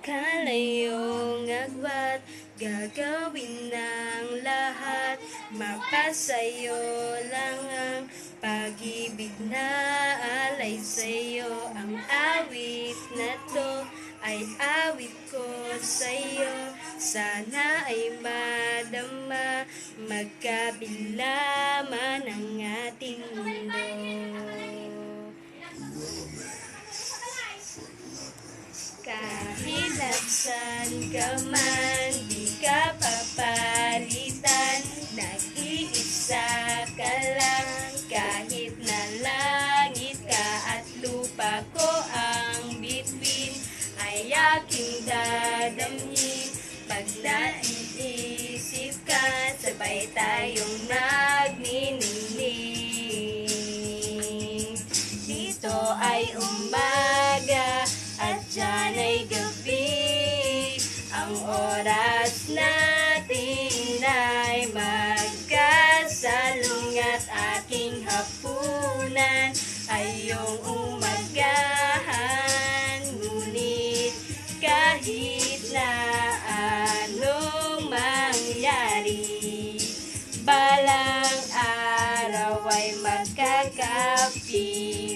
Kalayong agwat Gagawin ng lahat. Mapasayo lang ang pag-ibig na alay sa'yo. Ang awit na to ay awit ko sa'yo. Sana ay madama Magkabila man ang ating mundo Nasaan ka man, di ka papalitan. Nag-iisa ka lang, kahit na langit ka at lupa ko ang bituin Ay aking dadamhin Pag naiisip ka, sabay tayong nagniningning Dito ay umaga at dyan ay gabi natin ay magkasalungat. Aking hapunan ay iyong umagahan. Ngunit kahit na anong mangyari Balang araw ay magkakapilan